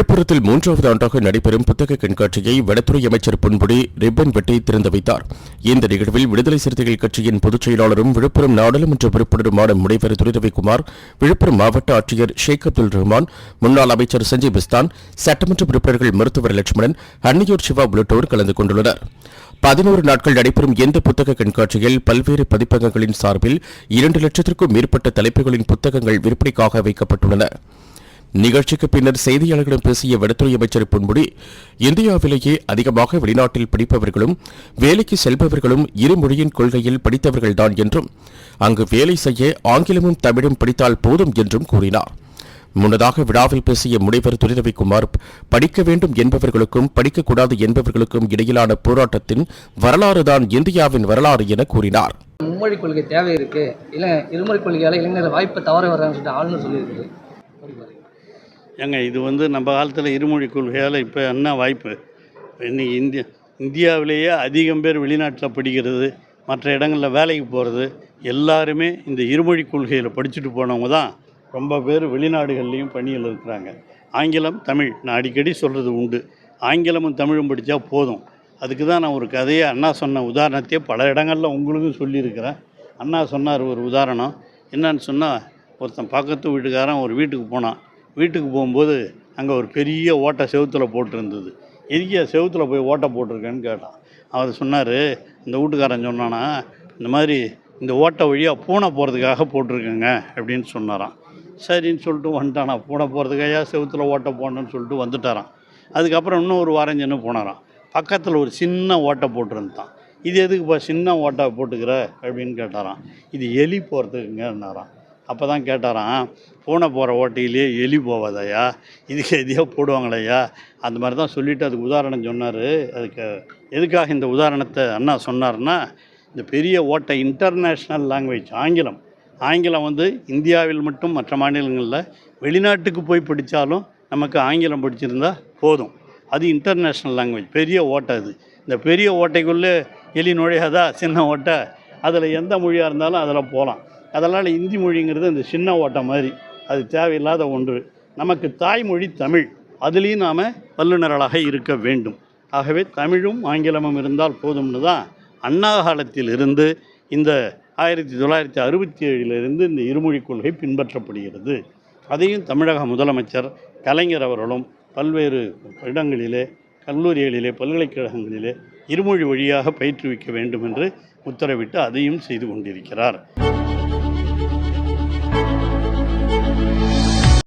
விழுப்புரத்தில் மூன்றாவது ஆண்டாக நடைபெறும் புத்தக கண்காட்சியை வனத்துறை அமைச்சர் பொன்முடி ரிப்பன் வெட்டி திறந்து வைத்தார். இந்த நிகழ்வில் விடுதலை சிறுத்தைகள் கட்சியின் பொதுச் செயலாளரும் விழுப்புரம் நாடாளுமன்ற உறுப்பினருமான முனைவர் துரைரவிக்குமார் விழுப்புரம் மாவட்ட ஆட்சியர் ஷேக் அப்துல் ரஹ்மான் முன்னாள் அமைச்சர் சஞ்சய் பிஸ்தான் சட்டமன்ற உறுப்பினர்கள் மருத்துவர் லட்சுமணன் அன்னியூர் சிவா உள்ளிட்டோர் கலந்து கொண்டுள்ளனர். பதினோரு நாட்கள் நடைபெறும் இந்த புத்தக கண்காட்சியில் பல்வேறு பதிப்பகங்களின் சார்பில் இரண்டு லட்சத்திற்கும் மேற்பட்ட தலைப்புகளின் புத்தகங்கள் விற்பனைக்காக வைக்கப்பட்டுள்ளன. நிகழ்ச்சிக்கு பின்னர் செய்தியாளர்களிடம் பேசிய வெளித்துறை அமைச்சர் பொன்முடி இந்தியாவிலேயே அதிகமாக வெளிநாட்டில் படிப்பவர்களும் வேலைக்கு செல்பவர்களும் இருமொழியின் கொள்கையில் படித்தவர்கள்தான் என்றும் அங்கு வேலை செய்ய ஆங்கிலமும் தமிழும் படித்தால் போதும் என்றும் கூறினார். முன்னதாக விழாவில் பேசிய முனைவர் துரிரவிக்குமார் படிக்க வேண்டும் என்பவர்களுக்கும் படிக்கக்கூடாது என்பவர்களுக்கும் இடையிலான போராட்டத்தின் வரலாறுதான் இந்தியாவின் வரலாறு என கூறினார். மும்மொழி கொள்கை தேவை இருக்கு. இல்லை இருமொழி கொள்கையால் இளைஞர்கள் வாய்ப்பு தவற வர்றாங்கன்னு சொல்லிட்டு ஆளுநர் சொல்லியிருக்காரு. ஏங்க இது வந்து நம்ம காலத்தில் இருமொழி கொள்கையால் இப்போ என்ன வாய்ப்பு? இன்றைக்கி இந்தியா இந்தியாவிலேயே அதிகம் பேர் வெளிநாட்டில் படிக்கிறது மற்ற இடங்களில் வேலைக்கு போகிறது எல்லாருமே இந்த இருமொழி கொள்கையில் படிச்சுட்டு போனவங்க தான் ரொம்ப பேர் வெளிநாடுகள்லேயும் பணியில் இருக்கிறாங்க. ஆங்கிலம் தமிழ் நான் அடிக்கடி சொல்கிறது உண்டு. ஆங்கிலமும் தமிழும் படித்தா போதும். அதுக்கு தான் நான் ஒரு கதையை அண்ணா சொன்ன உதாரணத்தையே பல இடங்களில் உங்களுக்கும் சொல்லியிருக்கிறேன். அண்ணா சொன்னார் ஒரு உதாரணம். என்னன்னு சொன்னால் ஒருத்தன் பக்கத்து வீட்டுக்காரன் ஒரு வீட்டுக்கு போனான். வீட்டுக்கு போகும்போது அங்கே ஒரு பெரிய ஓட்டை செவுத்தில் போட்டிருந்தது. எதுக்கியா செவுத்தில் போய் ஓட்டை போட்டிருக்கேன்னு கேட்டான். அவர் சொன்னார் இந்த வீட்டுக்காரன் சொன்னானா இந்த மாதிரி இந்த ஓட்டை வழியாக பூனை போகிறதுக்காக போட்டிருக்கேங்க அப்படின்னு சொன்னாராம். சரின்னு சொல்லிட்டு வந்துட்டானா. பூனை போகிறதுக்காக செவுத்தில் ஓட்டை போடணும்னு சொல்லிட்டு வந்துட்டாரான் அதுக்கப்புறம் இன்னும் ஒரு வாரம் சென்று போனாராம். பக்கத்தில் ஒரு சின்ன ஓட்டை போட்டிருந்தான். இது எதுக்குப்பா சின்ன ஓட்டை போட்டுக்கிற? அப்படின்னு கேட்டாராம். இது எலி போகிறதுக்குங்கன்னாராம் அப்போ தான் கேட்டாராம் பூனை போகிற ஓட்டையிலேயே எலி போவாதையா இதுக்கு எதையோ போடுவாங்களையா அந்த மாதிரி தான் சொல்லிவிட்டு அதுக்கு உதாரணம் சொன்னார். அதுக்கு எதுக்காக இந்த உதாரணத்தை அண்ணா சொன்னார்னா இந்த பெரிய ஓட்டை இன்டர்நேஷ்னல் லாங்குவேஜ் ஆங்கிலம். ஆங்கிலம் வந்து இந்தியாவில் மட்டும் மற்ற மாநிலங்களில் வெளிநாட்டுக்கு போய் படித்தாலும் நமக்கு ஆங்கிலம் படிச்சிருந்தால் போதும். அது இன்டர்நேஷ்னல் லாங்குவேஜ் பெரிய ஓட்டை அது. இந்த பெரிய ஓட்டைக்குள்ளே எலி நுழையாதா? சின்ன ஓட்டை. அதில் எந்த மொழியாக இருந்தாலும் அதில் போகலாம் அதனால் இந்தி மொழிங்கிறது அந்த சின்ன ஓட்டை மாதிரி. அது தேவையில்லாத ஒன்று. நமக்கு தாய்மொழி தமிழ். அதுலேயும் நாம் வல்லுநர்களாக இருக்க வேண்டும். ஆகவே தமிழும் ஆங்கிலமும் இருந்தால் போதும்னு தான் அண்ணா காலத்தில் இருந்து இந்த ஆயிரத்தி தொள்ளாயிரத்தி அறுபத்தி ஏழிலிருந்து இந்த இருமொழி கொள்கை பின்பற்றப்படுகிறது. அதையும் தமிழக முதலமைச்சர் கலைஞர் அவர்களும் பல்வேறு இடங்களிலே கல்லூரிகளிலே பல்கலைக்கழகங்களிலே இருமொழி வழியாக பயிற்றுவிக்க வேண்டும் என்று உத்தரவிட்டு அதையும் செய்து கொண்டிருக்கிறார். Thank you.